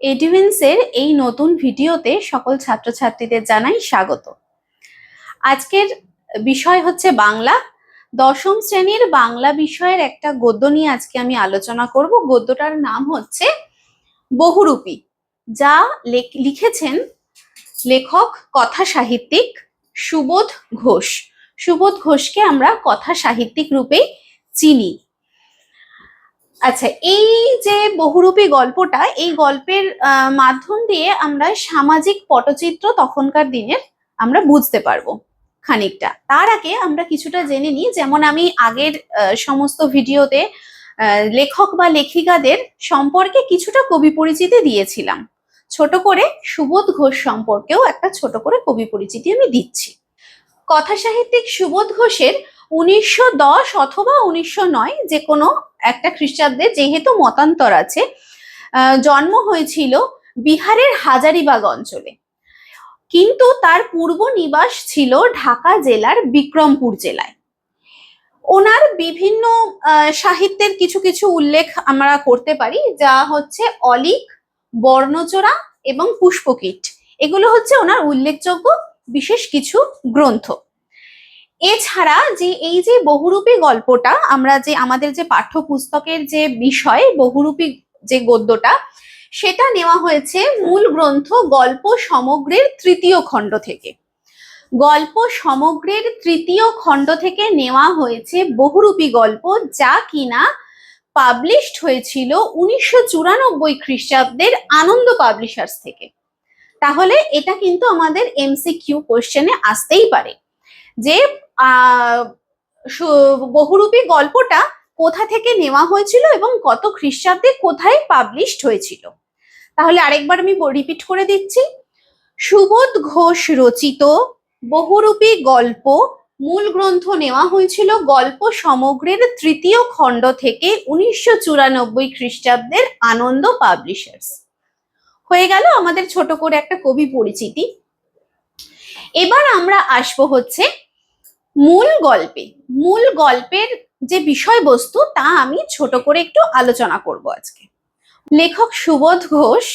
এডুভেন্সের এই নতুন ভিডিওতে সকল ছাত্রছাত্রীদের জানাই স্বাগত। আজকের বিষয় হচ্ছে বাংলা। দশম শ্রেণির বাংলা বিষয়ের একটা গদ্য নিয়ে আজকে আমি আলোচনা করব। গদ্যটার নাম হচ্ছে বহুরূপী, যা লেখ- লিখেছেন লেখক কথা সাহিত্যিক সুবোধ ঘোষ। সুবোধ ঘোষকে আমরা কথা সাহিত্যিক রূপে চিনি। আচ্ছা এই যে বহুরূপী গল্পটা, এই গল্পের মাধ্যম দিয়ে আমরা সামাজিক পটচিত্র তখনকার দিনের আমরা বুঝতে পারব খানিকটা। তার আগে আমরা কিছুটা জেনে নিই, যেমন আমি আগের সমস্ত ভিডিওতে লেখক বা লেখিকাদের সম্পর্কে কিছুটা কবি পরিচিতি দিয়েছিলাম। ছোট করে সুবোধ ঘোষ সম্পর্কেও একটা ছোট করে কবি পরিচিতি আমি দিচ্ছি। কথা সাহিত্যিক সুবোধ ঘোষের উনিশশো দশ অথবা উনিশশো নয় যে কোনো একটা খ্রিস্টাব্দে যেহেতু মতান্তর আছে জন্ম হয়েছিল বিহারের হাজারিবাগ অঞ্চলে। কিন্তু তার পূর্ব নিবাস ছিল ঢাকা জেলার বিক্রমপুর জেলায়। ওনার বিভিন্ন সাহিত্যের কিছু কিছু উল্লেখ আমরা করতে পারি, যা হচ্ছে অলিক, বর্ণচোরা এবং পুষ্পকীট। এগুলো হচ্ছে ওনার উল্লেখযোগ্য বিশেষ কিছু গ্রন্থ। এছাড়া যে এই যে বহুরূপী গল্পটা, আমরা যে আমাদের যে পাঠ্যপুস্তকের যে বিষয়, বহুরূপী যে গদ্যটা, সেটা নেওয়া হয়েছে মূল গ্রন্থ গল্প সমগ্রের তৃতীয় খণ্ড থেকে। গল্প সমগ্রের তৃতীয় খণ্ড থেকে নেওয়া হয়েছে বহুরূপী গল্প যা কিনা পাবলিশড হয়েছিল উনিশশো চুরানব্বই খ্রিস্টাব্দের আনন্দ পাবলিশার্স থেকে। তাহলে এটা কিন্তু আমাদের এমসিকিউ কোশ্চেনে আসতেই পারে যে বহুরূপী গল্পটা কোথা থেকে নেওয়া হয়েছিল এবং কত খ্রিস্টাব্দে কোথায় পাবলিশড হয়েছিল? তাহলে আরেকবার আমি রিপিট করে দিচ্ছি। সুবোধ ঘোষ রচিত বহুরূপী গল্প মূল গ্রন্থ নেওয়া হয়েছিল গল্প সমগ্রের তৃতীয় খণ্ড থেকে উনিশশো চুরানব্বই খ্রিস্টাব্দের আনন্দ পাবলিশার্স হয়ে গেল আমাদের ছোট করে একটা কবি পরিচিতি। এবার আমরা আসব হচ্ছে মূল গল্পে, মূল গল্পের যে বিষয়বস্তু তা আমি ছোট করে একটু আলোচনা করব আজকে। লেখক সুবোধ ঘোষ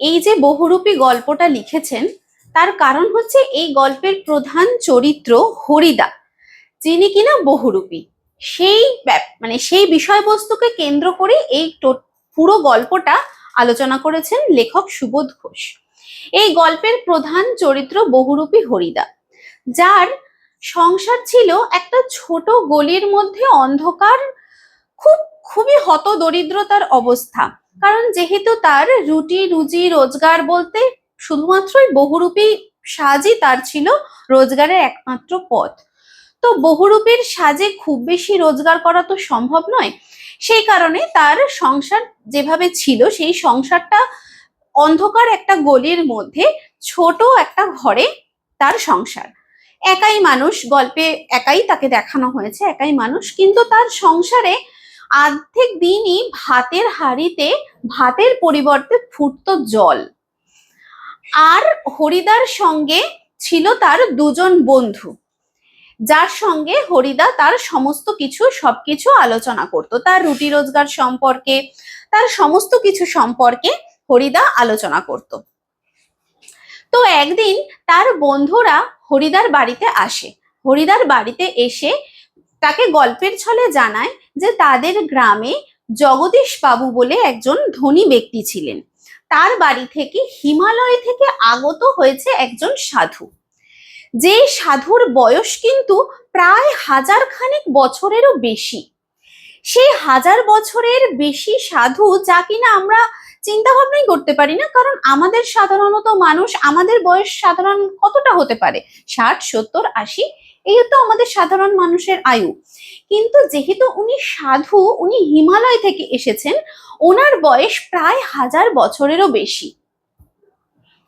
এই যে বহুরূপী গল্পটা লিখেছেন, তার কারণ হচ্ছে এই গল্পের প্রধান চরিত্র হরিদা, যিনি কিনা বহুরূপী। সেই মানে সেই বিষয়বস্তুকে কেন্দ্র করে এই পুরো গল্পটা আলোচনা করেছেন লেখক সুবোধ ঘোষ। এই গল্পের প্রধান চরিত্র বহুরূপী হরিদা, যার সংসার ছিল একটা ছোট গলির মধ্যে অন্ধকার, খুব, খুবই হত দরিদ্রতার অবস্থা। কারণ যেহেতু তার রুটি, রুজি, রোজগার বলতে শুধুমাত্রই বহুরূপী সাজই তার ছিল রোজগারের একমাত্র পথ। তো বহুরূপীর সাজে খুব বেশি রোজগার করা তো সম্ভব নয়। সেই কারণে তার সংসার যেভাবে ছিল, সেই সংসারটা অন্ধকার একটা গলির মধ্যে ছোট একটা ঘরে তার সংসার। একাই মানুষ, গল্পে একাই তাকে দেখানো হয়েছে, একাই মানুষ। কিন্তু তার সংসারে অর্ধেক দিনই ভাতের হাড়িতে, ভাতের পরিবর্তে ফুটতো জল। আর হরিদার সঙ্গে ছিল তার দুজন বন্ধু। যার সঙ্গে হরিদা তার সমস্ত কিছু, সবকিছু আলোচনা করত। তার রুটি রোজগার সম্পর্কে, তার সমস্ত কিছু সম্পর্কে হরিদা আলোচনা করত। তো একদিন তার বন্ধুরা হরিদার বাড়িতে আসে। হরিদার বাড়িতে এসে তাকে গল্পের ছলে জানায় যে তাদের গ্রামে জগদীশ বাবু বলে একজন ধনী ব্যক্তি ছিলেন। তার বাড়ি থেকে হিমালয় থেকে আগত হয়েছে একজন সাধু। যে সাধুর বয়স কিন্তু প্রায় হাজার খানেক বছরেরও বেশি। সেই হাজার বছরের বেশি সাধু যা কিনা আমরা চিন্তা ভাবনাই করতে পারি না। কারণ আমাদের সাধারণত মানুষ আমাদের বয়স সাধারণ কতটা হতে পারে? ষাট, সত্তর, আশি, এই তো আমাদের সাধারণ মানুষের আয়ু। কিন্তু যেহেতু উনি সাধু, উনি হিমালয় থেকে এসেছেন, ওনার বয়স প্রায় হাজার বছরেরও বেশি।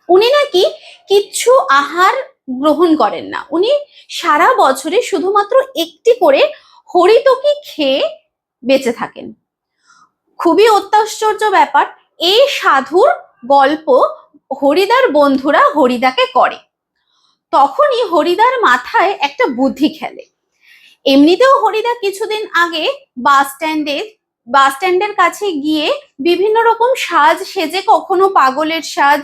উনি নাকি কিচ্ছু আহার গ্রহণ করেন না। উনি সারা বছরে শুধুমাত্র একটি করে হরিতকি খেয়ে বেঁচে থাকেন। খুবই অত্যাশ্চর্য ব্যাপার। এই সাধুর গল্প হরিদার বন্ধুরা হরিদাকে করে। তখনই হরিদার মাথায় একটা বুদ্ধি খেলে। এমনিতেও হরিদা কিছুদিন আগে বাস স্ট্যান্ডে, বাস স্ট্যান্ডের কাছে গিয়ে বিভিন্ন রকম সাজ, সেজে কখনো পাগলের সাজ,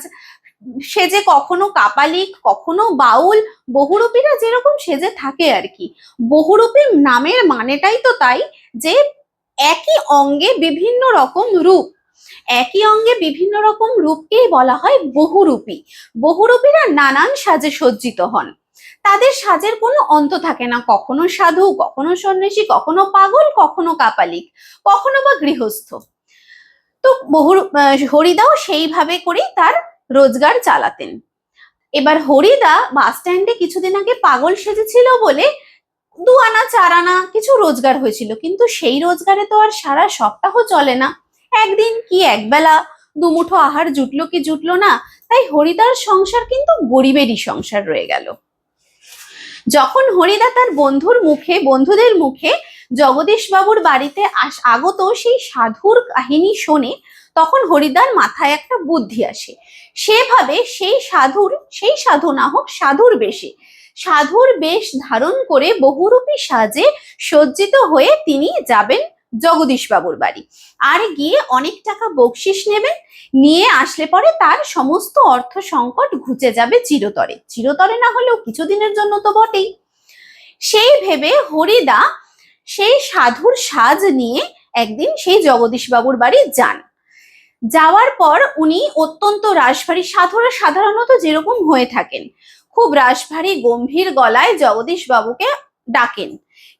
সেজে কখনো কাপালিক, কখনো বাউল, বহুরূপীরা যেরকম সেজে থাকে আর কি। বহুরূপী নামের মানেটাই তো তাই যে একই অঙ্গে বিভিন্ন রকম রূপ একই অঙ্গে বিভিন্ন রকম রূপকেই বলা হয় বহুরূপী। বহুরূপীরা নানান সাজে সজ্জিত হন। তাদের সাজের কোনো অন্ত থাকে না। কখনো সাধু, কখনো সন্ন্যাসী, কখনো পাগল, কখনো কাপালিক, কখনো বা গৃহস্থ। তো বহু হরিদাও সেইভাবে করেই তার রোজগার চালাতেন। এবার হরিদা বাস স্ট্যান্ডে কিছুদিন আগে পাগল সেজেছিল বলে দু আনা চার আনা কিছু রোজগার হয়েছিল। কিন্তু সেই রোজগারে তো আর সারা সপ্তাহ চলে না। একদিন কি একবেলা দুমুঠো আহার জুটলো কি জুটলো না, তাই হরিদার সংসার কিন্তু গরিবেরই সংসার রয়ে গেল। যখন হরিদা তার বন্ধুর মুখে, বন্ধুদের মুখে জগদীশ বাবুর বাড়িতে আস- আগত সেই সাধুর কাহিনী শোনে, তখন হরিদার মাথায় একটা বুদ্ধি আসে। সেভাবে সেই সাধুর, সেই সাধু না হোক, সাধুর বেশে। সাধুর বেশ ধারণ করে বহুরূপী সাজে সজ্জিত হয়ে তিনি যাবেন জগদীশ বাবুর বাড়ি। আর গিয়ে অনেক টাকা বকশিস নেবেন নিয়ে আসলে পরে তার সমস্ত অর্থ সংকট ঘুচে যাবে চিরতরে। চিরতরে না হলেও কিছুদিনের জন্য তো বটেই। সেই ভেবে হরিদা সেই সাধুর সাজ নিয়ে একদিন সেই জগদীশ বাবুর বাড়ি যান। যাওয়ার পর উনি অত্যন্ত রাশভারী সাধুরা সাধারণত যেরকম হয়ে থাকেন। খুব রাশভারী গম্ভীর গলায় জগদীশ বাবুকে ডাকেন।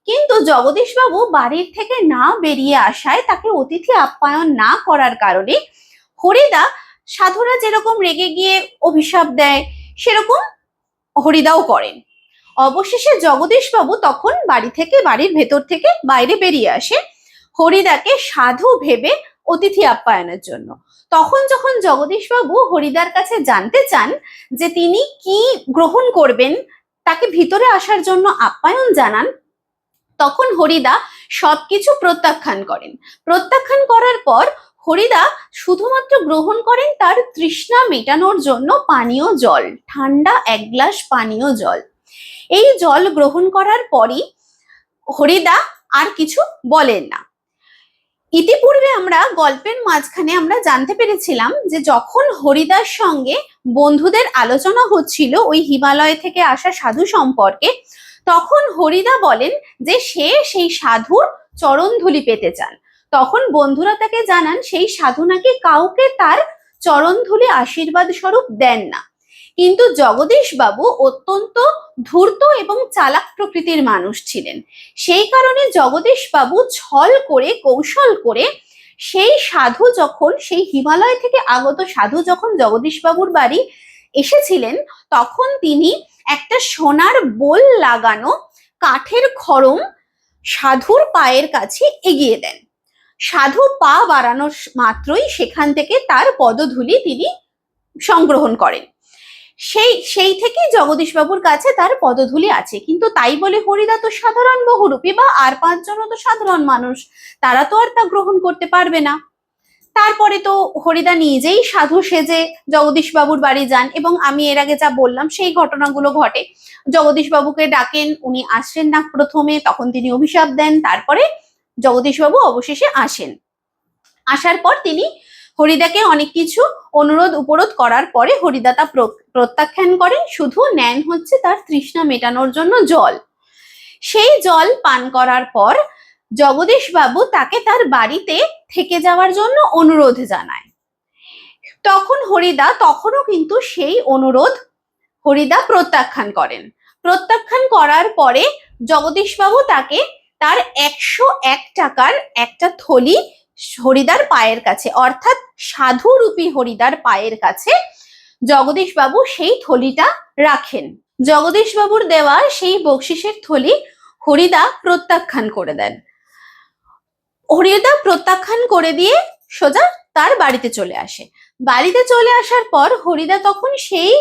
কিন্তু জগদীশ বাবু বাড়ির থেকে না বেরিয়ে আসায় তাকে অতিথি আপ্যায়ন না করার কারণে হরিদা সাধুরা যেরকম রেগে গিয়ে অভিশাপ দেয়, সেরকম হরিদাও করেন। অবশেষে জগদীশ বাবু তখন বাড়ি থেকে, বাড়ির ভেতর থেকে বাইরে বেরিয়ে আসে হরিদাকে সাধু ভেবে অতিথি আপ্যায়নের জন্য। তখন যখন জগদীশ বাবু হরিদার কাছে জানতে চান যে তিনি কি গ্রহণ করবেন, তাকে ভিতরে আসার জন্য আপ্যায়ন জানান তখন হরিদা সবকিছু প্রত্যাখ্যান করেন। প্রত্যাখ্যান করার পর হরিদা শুধুমাত্র গ্রহণ করেন তার তৃষ্ণা মেটানোর জন্য পানীয় জল, ঠান্ডা এক গ্লাস পানীয় জল। এই জল গ্রহণ করার পরই হরিদা আর কিছু বলেন না। ইতিপূর্বে আমরা গল্পের মাঝখানে আমরা জানতে পেরেছিলাম যে যখন হরিদার সঙ্গে বন্ধুদের আলোচনা হচ্ছিল ওই হিমালয় থেকে আসা সাধু সম্পর্কে তখন হরিদা বলেন যে সে সেই সাধুর চরণধুলি পেতে চান। তখন বন্ধুরা তাকে জানান, সেই সাধু নাকি কাউকে তার চরণধুলি আশীর্বাদ স্বরূপ দেন না। কিন্তু জগদীশ বাবু অত্যন্ত ধূর্ত এবং চালাক প্রকৃতির মানুষ ছিলেন। সেই কারণে জগদীশ বাবু ছল করে, কৌশল করে সেই সাধু যখন, সেই হিমালয় থেকে আগত সাধু যখন জগদীশ বাবুর বাড়ি এসেছিলেন, তখন তিনি একটা সোনার বোল লাগানো কাঠের খড়ম সাধুর পায়ের কাছে এগিয়ে দেন। সাধু পা বাড়ানোর মাত্রই সেখান থেকে তার পদধূলি তিনি সংগ্রহণ করেন। সেই সেই থেকেই জগদীশবাবুর কাছে তার পদধূলি আছে। কিন্তু তাই বলে হরিদা তো সাধারণ বহুরূপী বা আর পাঁচজনও তো সাধারণ মানুষ, তারা তো আর তা গ্রহণ করতে পারবে না। তারপরে তো হরিদা নিজেই সাধু সেজে জগদীশ বাবুর বাড়ি যান এবং আমি এর আগে যা বললাম, সেই ঘটনাগুলো ঘটে। জগদীশ বাবুকে ডাকেন, উনি আসেন না প্রথমে, তখন তিনি অভিশাপ দেন, তারপরে জগদীশ বাবু অবশেষে আসেন। আসার পর তিনি হরিদাকে অনেক কিছু অনুরোধ উপরোধ করার পরে হরিদা তা প্রত্যাখ্যান করেন শুধু নেন হচ্ছে তার তৃষ্ণা মেটানোর জন্য জল। সেই জল পান করার পর জগদীশ বাবু তাকে তার বাড়িতে থেকে যাওয়ার জন্য অনুরোধ জানায়। তখন হরিদা, তখনও কিন্তু সেই অনুরোধ হরিদা প্রত্যাখ্যান করেন। প্রত্যাখ্যান করার পরে জগদীশবাবু তাকে তার একশো এক টাকার একটা থলি হরিদার পায়ের কাছে, অর্থাৎ সাধুরূপী হরিদার পায়ের কাছে জগদীশবাবু সেই থলিটা রাখেন। জগদীশবাবুর দেওয়া সেই বকশিসের থলি হরিদা প্রত্যাখ্যান করে দেন। হরিদা প্রত্যাখ্যান করে দিয়ে সোজা তার বাড়িতে চলে আসে। বাড়িতে চলে আসার পর হরিদা তখন সেই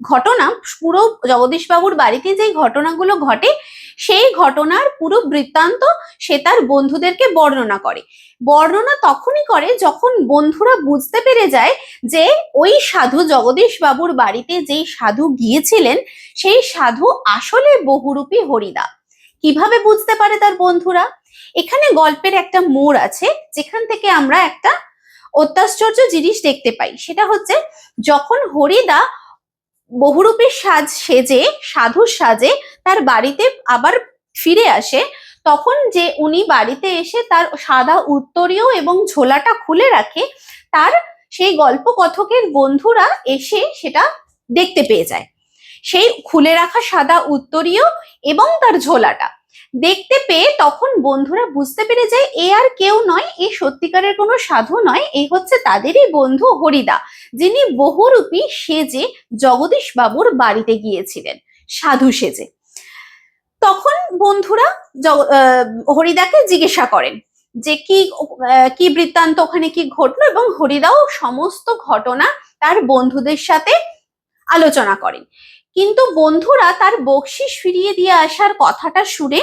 ঘটনা, পুরো জগদীশবাবুর বাড়িতে যেই ঘটনাগুলো ঘটে, সেই ঘটনার পুরো বৃত্তান্ত সে তার বন্ধুদেরকে বর্ণনা করে। বর্ণনা তখনই করে যখন বন্ধুরা বুঝতে পেরে যায় যে ওই সাধু জগদীশ বাবুর বাড়িতে যেই সাধু গিয়েছিলেন, সেই সাধু আসলে বহুরূপী হরিদা। কীভাবে বুঝতে পারে তার বন্ধুরা? এখানে গল্পের একটা মোড় আছে, যেখান থেকে আমরা একটা অত্যাশ্চর্য জিনিস দেখতে পাই। সেটা হচ্ছে, যখন হরিদা বহুরূপীর সাজ সেজে, সাধুর সাজে তার বাড়িতে আবার ফিরে আসে, তখন যে উনি বাড়িতে এসে তার সাদা উত্তরীয় এবং ঝোলাটা খুলে রাখে, তার সেই গল্প কথকের বন্ধুরা এসে সেটা দেখতে পেয়ে যায়। সেই খুলে রাখা সাদা উত্তরীয় এবং তার ঝোলাটা। দেখতে পেয়ে তখন বন্ধুরা বুঝতে পেরে যায় এ আর কেউ নয়, এ সত্যিকারের কোনো সাধু নয় এই হচ্ছে তাদেরই বন্ধু হরিদা, যিনি বহুরূপী সেজে জগদীশ বাবুর বাড়িতে গিয়েছিলেন, সাধু সেজে। তখন বন্ধুরা হরিদাকে জিজ্ঞাসা করেন যে কি কি বৃত্তান্ত ওখানে কি ঘটলো এবং হরিদাও সমস্ত ঘটনা তার বন্ধুদের সাথে আলোচনা করেন। কিন্তু বন্ধুরা তার বকশিস ফিরিয়ে দিয়ে আসার কথাটা শুনে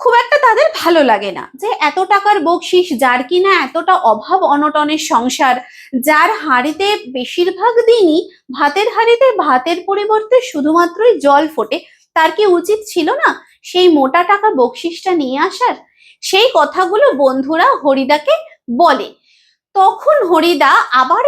খুব একটা তাদের ভালো লাগে না যে এত টাকার বকশিস যার কিনা এতটা অভাব অনটনের সংসার, যার হাঁড়িতে বেশিরভাগ দিনই ভাতের হাঁড়িতে ভাতের পরিবর্তে শুধুমাত্রই জল ফোটে, তার কি উচিত ছিল না সেই মোটা টাকা বকশিসটা নিয়ে আসার? সেই কথাগুলো বন্ধুরা হরিদাকে বলে। তখন হরিদা আবার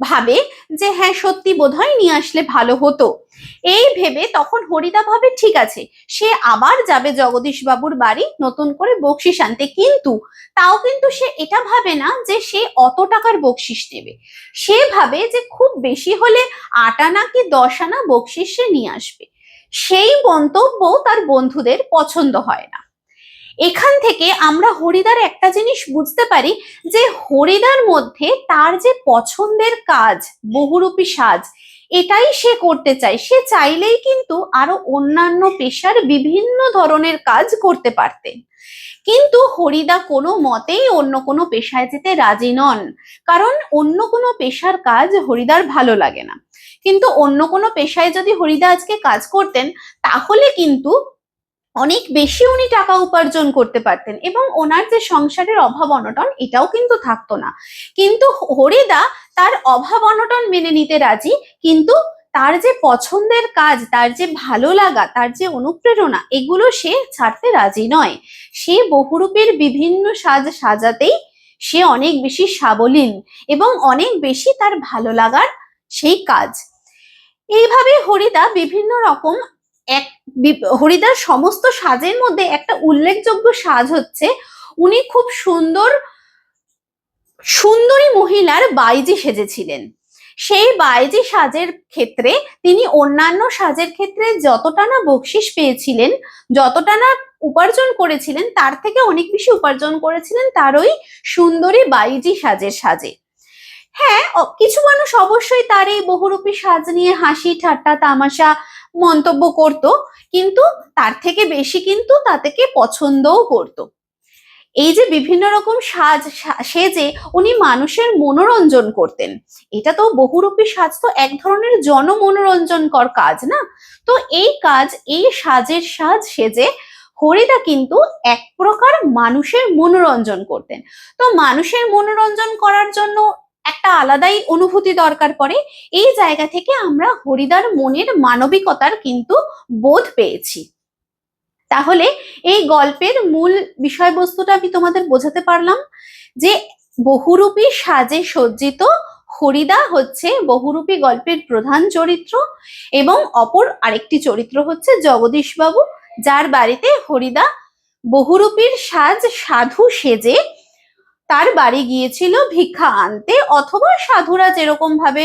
ভাবে যে হ্যাঁ সত্যি বোধহয় নিয়ে আসলে ভালো হতো। এই ভেবে তখন হরিদা ভাবে ঠিক আছে, সে আবার যাবে জগদীশ বাবুর বাড়ি নতুন করে বকশিস আনতে। কিন্তু তাও কিন্তু সে এটা ভাবে না যে সে অত টাকার বকশিস নেবে। সে ভাবে যে খুব বেশি হলে আট আনা কি দশ আনা বকশিস সে নিয়ে আসবে। সেই মন্তব্য তার বন্ধুদের পছন্দ হয় না। এখান থেকে আমরা হরিদার একটা জিনিস বুঝতে পারি যে হরিদার মধ্যে তার যে পছন্দের কাজ, বহুরূপী সাজ, এটাই সে করতে চায়। সে চাইলেই কিন্তু আরও অন্যান্য পেশার বিভিন্ন ধরনের কাজ করতে পারতেন কিন্তু হরিদা কোনো মতেই অন্য কোনো পেশায় যেতে রাজি নন, কারণ অন্য কোনো পেশার কাজ হরিদার ভালো লাগে না। কিন্তু অন্য কোনো পেশায় যদি হরিদা আজকে কাজ করতেন, তাহলে কিন্তু অনেক বেশি উনি টাকা উপার্জন করতে পারতেন এবং ওনার যে সংসারের অভাব অনটন, এটাও কিন্তু থাকতো না। কিন্তু হরিদা তার অভাব অনটন মেনে নিতে রাজি, কিন্তু তার যে পছন্দের কাজ, তার যে ভালো লাগা, তার যে অনুপ্রেরণা, এগুলো সে ছাড়তে রাজি নয়। সে বহুরূপের বিভিন্ন সাজ সাজাতেই সে অনেক বেশি সাবলীল এবং অনেক বেশি তার ভালো লাগার সেই কাজ। এইভাবে হরিদা বিভিন্ন রকম এক হরিদার সমস্ত সাজের মধ্যে একটা উল্লেখযোগ্য সাজ হচ্ছে, উনি খুব সুন্দর, সুন্দরী মহিলার বাইজি সেজেছিলেন। সেই বাইজি সাজের ক্ষেত্রে তিনি অন্যান্য সাজের ক্ষেত্রে যতটা না বকশিস পেয়েছিলেন, যতটা না উপার্জন করেছিলেন, তার থেকে অনেক বেশি উপার্জন করেছিলেন তার ওই সুন্দরী বাইজি সাজের সাজে। হ্যাঁ কিছু মানুষ অবশ্যই তার এই বহুরূপী সাজ নিয়ে হাসি, ঠাট্টা, তামাশা মন্তব্য করত, কিন্তু তার থেকে বেশি কিন্তু তাদেরকে পছন্দও করত। এই যে বিভিন্ন রকম সাজ সেজে উনি মানুষের মনোরঞ্জন করতেন। এটা তো বহুরূপী সাজ, তো এক ধরনের জনমনোরঞ্জনকর কাজ না? তো এই কাজ, এই সাজের সাজ সেজে হরিদা কিন্তু এক প্রকার মানুষের মনোরঞ্জন করতেন। তো মানুষের মনোরঞ্জন করার জন্য একটা আলাদাই অনুভূতি দরকার পড়ে। এই জায়গা থেকে আমরা হরিদার মনের মানবিকতার কিন্তু বোধ পেয়েছি। তাহলে এই গল্পের মূল বিষয়বস্তুটা আমি তোমাদের বোঝাতে পারলাম যে বহুরূপী সাজে সজ্জিত হরিদা হচ্ছে বহুরূপী গল্পের প্রধান চরিত্র এবং অপর আরেকটি চরিত্র হচ্ছে জগদীশবাবু, যার বাড়িতে হরিদা বহুরূপীর সাজ সাধু সেজে তার বাড়ি গিয়েছিল ভিক্ষা আনতে অথবা সাধুরা যেরকম ভাবে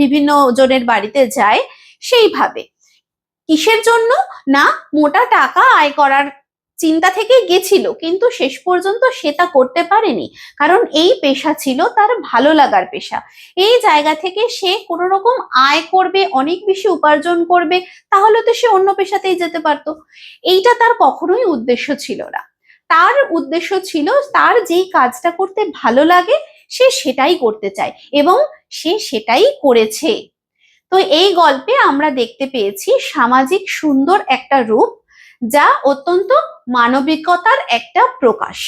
বিভিন্ন জনের বাড়িতে যায় সেইভাবে। কিসের জন্য? না, মোটা টাকা আয় করার চিন্তা থেকে গেছিল, কিন্তু শেষ পর্যন্ত সে তা করতে পারেনি, কারণ এই পেশা ছিল তার ভালো লাগার পেশা। এই জায়গা থেকে সে কোনো রকম আয় করবে, অনেক বেশি উপার্জন করবে, তাহলে তো সে অন্য পেশাতেই যেতে পারতো। এইটা তার কখনোই উদ্দেশ্য ছিল না। তার উদ্দেশ্য ছিল তার যেই কাজটা করতে ভালো লাগে, সে সেটাই করতে চায় এবং সে সেটাই করেছে। তো এই গল্পে আমরা দেখতে পেয়েছি সামাজিক সুন্দর একটা রূপ যা অত্যন্ত মানবিকতার একটা প্রকাশ।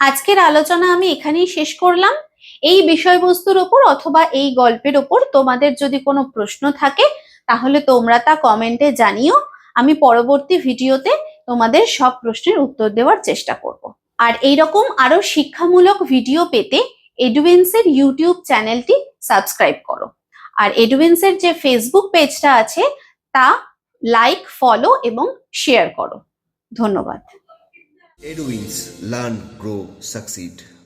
আজকের আলোচনা আমি এখানেই শেষ করলাম। এই বিষয়বস্তুর ওপর অথবা এই গল্পের ওপর তোমাদের যদি কোনো প্রশ্ন থাকে, তাহলে তোমরা তা কমেন্টে জানিও। আমি পরবর্তী ভিডিওতে তোমাদের সব প্রশ্নের উত্তর দেওয়ার চেষ্টা করব। আর এইরকম আরও শিক্ষামূলক ভিডিও পেতে এডুয়েন্সের ইউটিউব চ্যানেলটি সাবস্ক্রাইব করো। আর এডুয়েন্সের যে ফেসবুক পেজটা আছে, তা লাইক ফলো এবং শেয়ার করো। ধন্যবাদ। এডুইন্স লার্ন গ্রো Succeed.